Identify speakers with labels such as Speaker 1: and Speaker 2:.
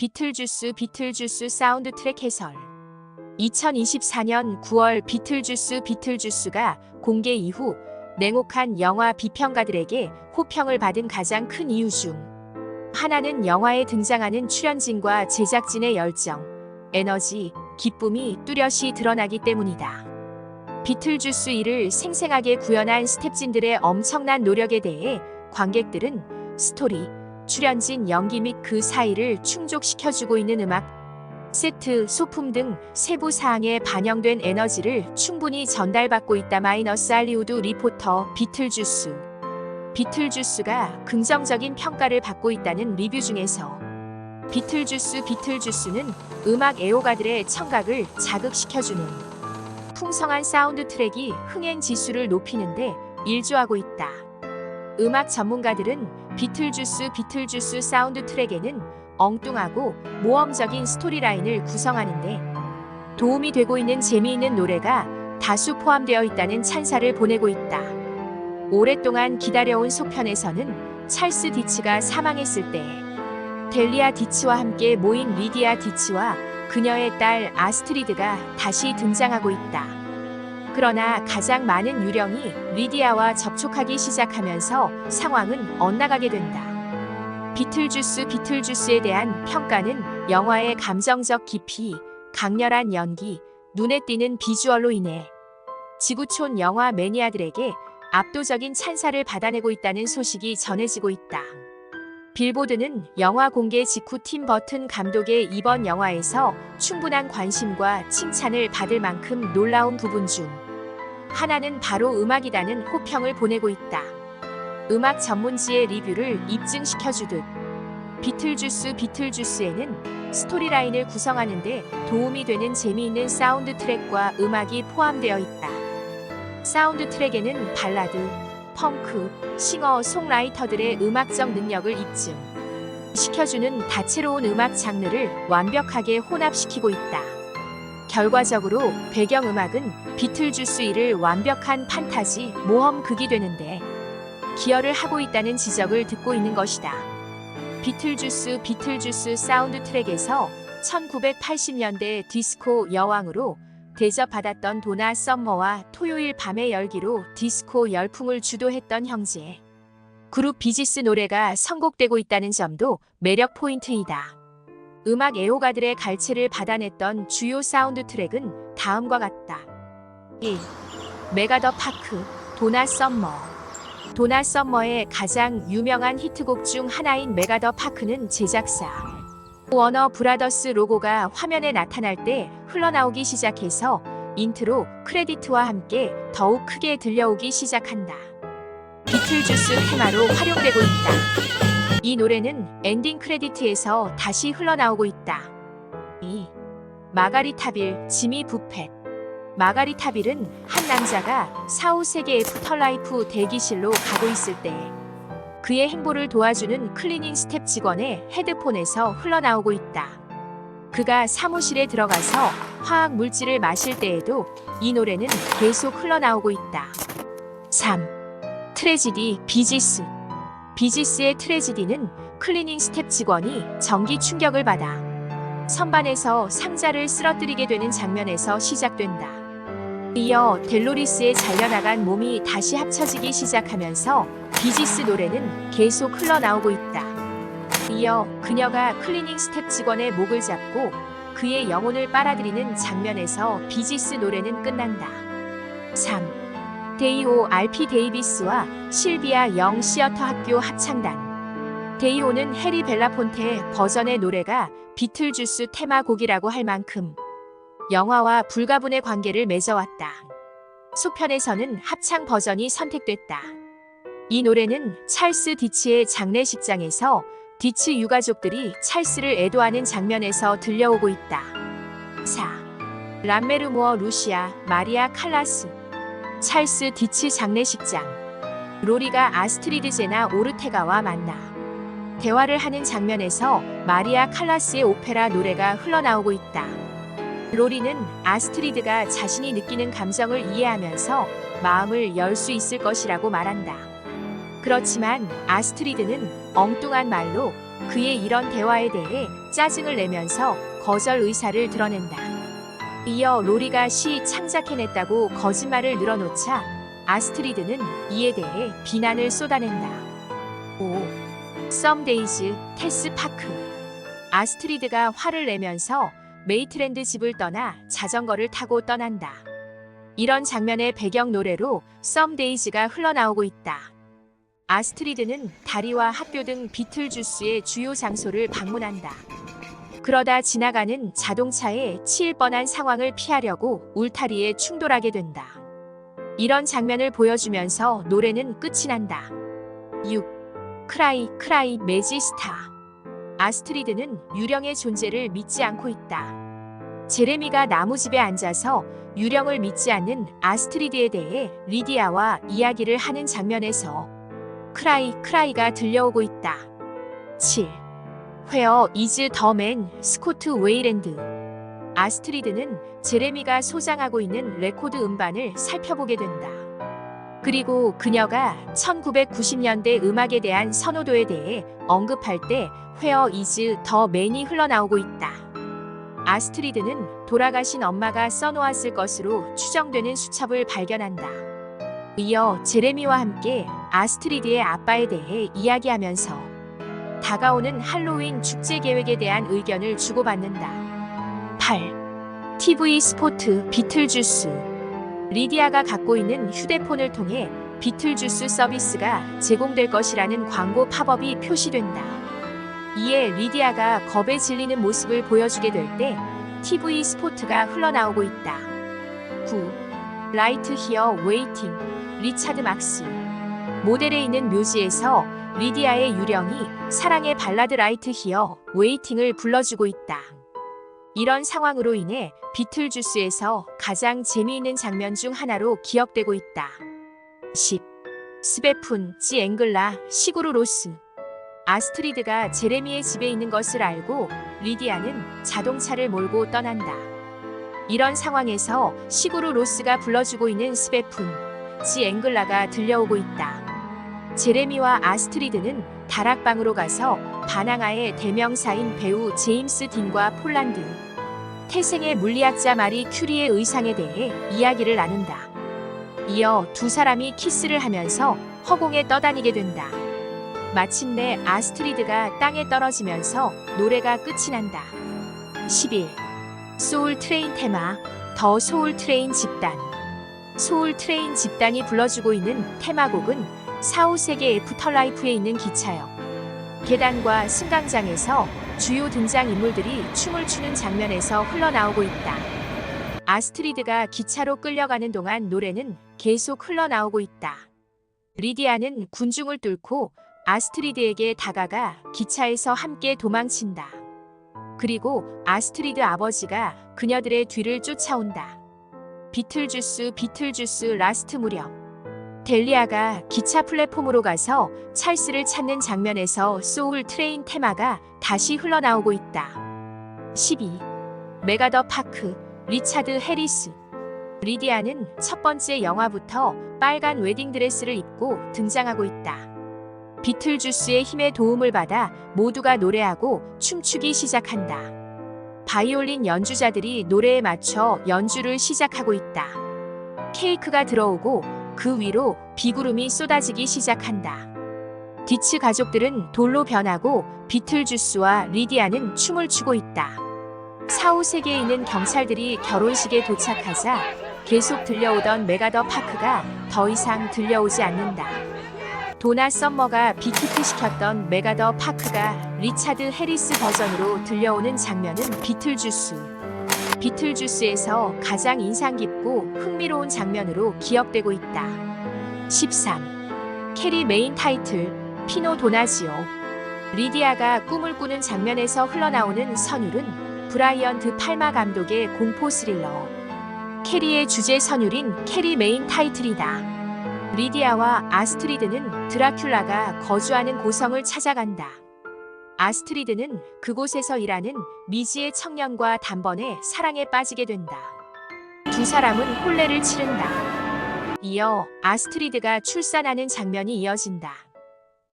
Speaker 1: 비틀주스 비틀주스 사운드 트랙 해설 2024년 9월 비틀주스 비틀주스가 공개 이후 냉혹한 영화 비평가들에게 호평을 받은 가장 큰 이유 중 하나는 영화에 등장하는 출연진과 제작진의 열정, 에너지, 기쁨이 뚜렷이 드러나기 때문이다. 비틀주스 1을 생생하게 구현한 스탭진들의 엄청난 노력에 대해 관객들은 스토리, 출연진 연기 및 그 사이를 충족시켜주고 있는 음악, 세트, 소품 등 세부 사항에 반영된 에너지를 충분히 전달받고 있다. 마이너스 할리우드 리포터 비틀주스. 비틀주스가 긍정적인 평가를 받고 있다는 리뷰 중에서 비틀주스 비틀주스는 음악 애호가들의 청각을 자극시켜주는 풍성한 사운드 트랙이 흥행 지수를 높이는데 일조하고 있다. 음악 전문가들은 비틀주스 비틀주스 사운드 트랙에는 엉뚱하고 모험적인 스토리라인을 구성하는데 도움이 되고 있는 재미있는 노래가 다수 포함되어 있다는 찬사를 보내고 있다. 오랫동안 기다려온 속편에서는 찰스 디츠가 사망했을 때 델리아 디츠와 함께 모인 리디아 디츠와 그녀의 딸 아스트리드가 다시 등장하고 있다. 그러나 가장 많은 유령이 리디아와 접촉하기 시작하면서 상황은 엇나가게 된다. 비틀주스 비틀주스에 대한 평가는 영화의 감정적 깊이, 강렬한 연기, 눈에 띄는 비주얼로 인해 지구촌 영화 매니아들에게 압도적인 찬사를 받아내고 있다는 소식이 전해지고 있다. 빌보드는 영화 공개 직후 팀 버튼 감독의 이번 영화에서 충분한 관심과 칭찬을 받을 만큼 놀라운 부분 중 하나는 바로 음악이라는 호평을 보내고 있다. 음악 전문지의 리뷰를 입증시켜주듯 비틀주스 비틀주스에는 스토리라인을 구성하는데 도움이 되는 재미있는 사운드 트랙과 음악이 포함되어 있다. 사운드 트랙에는 발라드, 펑크, 싱어, 송라이터들의 음악적 능력을 입증. 시켜주는 다채로운 음악 장르를 완벽하게 혼합시키고 있다. 결과적으로 배경음악은 비틀주스 1을 완벽한 판타지 모험 극이 되는데 기여를 하고 있다는 지적을 듣고 있는 것이다. 비틀주스 비틀주스 사운드 트랙에서 1980년대 디스코 여왕으로 대접받았던 도나 썸머와 토요일 밤의 열기로 디스코 열풍을 주도했던 형제. 그룹 비지스 노래가 선곡되고 있다는 점도 매력 포인트이다. 음악 애호가들의 갈채를 받아냈던 주요 사운드 트랙은 다음과 같다. 1. 메가 더 파크, 도나 썸머. 도나 썸머의 가장 유명한 히트곡 중 하나인 메가 더 파크는 제작사 워너 브라더스 로고가 화면에 나타날 때 흘러나오기 시작해서 인트로 크레디트와 함께 더욱 크게 들려오기 시작한다. 비틀주스 테마로 활용되고 있다. 이 노래는 엔딩 크레디트에서 다시 흘러나오고 있다. 2. 마가리타빌 지미 부펫 마가리타빌은 한 남자가 사후 세계 애프터라이프 대기실로 가고 있을 때 그의 행보를 도와주는 클리닝 스텝 직원의 헤드폰에서 흘러나오고 있다. 그가 사무실에 들어가서 화학 물질을 마실 때에도 이 노래는 계속 흘러나오고 있다. 3. 트레지디 비지스 비지스의 트레지디는 클리닝 스텝 직원이 전기 충격을 받아 선반에서 상자를 쓰러뜨리게 되는 장면에서 시작된다. 이어 델로리스의 잘려나간 몸이 다시 합쳐지기 시작하면서 비지스 노래는 계속 흘러나오고 있다. 이어 그녀가 클리닝 스텝 직원의 목을 잡고 그의 영혼을 빨아들이는 장면에서 비지스 노래는 끝난다. 3. 데이오 알피 데이비스와 실비아 영 시어터 학교 합창단. 데이오는 해리 벨라폰테 버전의 노래가 비틀주스 테마곡이라고 할 만큼 영화와 불가분의 관계를 맺어왔다. 소편에서는 합창 버전이 선택됐다. 이 노래는 찰스 디치의 장례식장에서 디치 유가족들이 찰스를 애도하는 장면에서 들려오고 있다. 4. 람메르모어 루시아 마리아 칼라스 찰스 디치 장례식장 로리가 아스트리드 제나 오르테가와 만나 대화를 하는 장면에서 마리아 칼라스의 오페라 노래가 흘러나오고 있다. 로리는 아스트리드가 자신이 느끼는 감정을 이해하면서 마음을 열 수 있을 것이라고 말한다. 그렇지만 아스트리드는 엉뚱한 말로 그의 이런 대화에 대해 짜증을 내면서 거절 의사를 드러낸다. 이어 로리가 시 창작해냈다고 거짓말을 늘어놓자 아스트리드는 이에 대해 비난을 쏟아낸다. 5. 썸데이즈 테스 파크 아스트리드가 화를 내면서 메이트랜드 집을 떠나 자전거를 타고 떠난다. 이런 장면의 배경 노래로 썸데이즈가 흘러나오고 있다. 아스트리드는 다리와 학교 등 비틀주스의 주요 장소를 방문한다. 그러다 지나가는 자동차에 치일 뻔한 상황을 피하려고 울타리에 충돌하게 된다. 이런 장면을 보여주면서 노래는 끝이 난다. 6. 크라이 크라이 매지스타 아스트리드는 유령의 존재를 믿지 않고 있다. 제레미가 나무집에 앉아서 유령을 믿지 않는 아스트리드에 대해 리디아와 이야기를 하는 장면에서 크라이 크라이가 들려오고 있다. 7. 회어 이즈 더맨 스코트 웨이랜드 아스트리드는 제레미가 소장하고 있는 레코드 음반을 살펴보게 된다. 그리고 그녀가 1990년대 음악에 대한 선호도에 대해 언급할 때 회어 이즈 더 맨이 흘러나오고 있다. 아스트리드는 돌아가신 엄마가 써놓았을 것으로 추정되는 수첩을 발견한다. 이어 제레미와 함께 아스트리드의 아빠에 대해 이야기하면서 다가오는 할로윈 축제 계획에 대한 의견을 주고받는다. 8. TV 스포트 비틀주스 리디아가 갖고 있는 휴대폰을 통해 비틀주스 서비스가 제공될 것이라는 광고 팝업이 표시된다. 이에 리디아가 겁에 질리는 모습을 보여주게 될 때 TV 스포트가 흘러나오고 있다. 9. 라이트 히어 웨이팅 리차드 막스 모델에 있는 묘지에서 리디아의 유령이 사랑의 발라드 라이트 히어 웨이팅을 불러주고 있다. 이런 상황으로 인해 비틀주스에서 가장 재미있는 장면 중 하나로 기억되고 있다. 10. 스베푼 지 앵글라 시구르 로스 아스트리드가 제레미의 집에 있는 것을 알고 리디아는 자동차를 몰고 떠난다. 이런 상황에서 시구르 로스가 불러주고 있는 스베푼 지 앵글라가 들려오고 있다. 제레미와 아스트리드는 다락방으로 가서 바나가의 대명사인 배우 제임스 딘과 폴란드, 태생의 물리학자 마리 큐리의 의상에 대해 이야기를 나눈다. 이어 두 사람이 키스를 하면서 허공에 떠다니게 된다. 마침내 아스트리드가 땅에 떨어지면서 노래가 끝이 난다. 11. 소울 트레인 테마 더 소울 트레인 집단 소울 트레인 집단이 불러주고 있는 테마곡은 4, 5세기 애프터라이프에 있는 기차역. 계단과 승강장에서 주요 등장인물들이 춤을 추는 장면에서 흘러나오고 있다. 아스트리드가 기차로 끌려가는 동안 노래는 계속 흘러나오고 있다. 리디아는 군중을 뚫고 아스트리드에게 다가가 기차에서 함께 도망친다. 그리고 아스트리드 아버지가 그녀들의 뒤를 쫓아온다. 비틀주스 비틀주스 라스트 무렵 델리아가 기차 플랫폼으로 가서 찰스를 찾는 장면에서 소울 트레인 테마가 다시 흘러나오고 있다. 12. 메가더 파크 리차드 해리스 리디아는 첫 번째 영화부터 빨간 웨딩드레스를 입고 등장하고 있다. 비틀주스의 힘의 도움을 받아 모두가 노래하고 춤추기 시작한다. 바이올린 연주자들이 노래에 맞춰 연주를 시작하고 있다. 케이크가 들어오고 그 위로 비구름이 쏟아지기 시작한다. 디츠 가족들은 돌로 변하고 비틀주스와 리디아는 춤을 추고 있다. 4, 5세기에 있는 경찰들이 결혼식에 도착하자 계속 들려오던 메가더 파크가 더 이상 들려오지 않는다. 도나 썸머가 빅히트 시켰던 메가더 파크가 리차드 해리스 버전으로 들려오는 장면은 비틀주스. 비틀주스에서 가장 인상 깊고 흥미로운 장면으로 기억되고 있다. 13. 캐리 메인 타이틀 피노 도나지오. 리디아가 꿈을 꾸는 장면에서 흘러나오는 선율은 브라이언 드 팔마 감독의 공포 스릴러. 캐리의 주제 선율인 캐리 메인 타이틀이다. 리디아와 아스트리드는 드라큘라가 거주하는 고성을 찾아간다. 아스트리드는 그곳에서 일하는 미지의 청년과 단번에 사랑에 빠지게 된다. 두 사람은 혼례를 치른다. 이어 아스트리드가 출산하는 장면이 이어진다.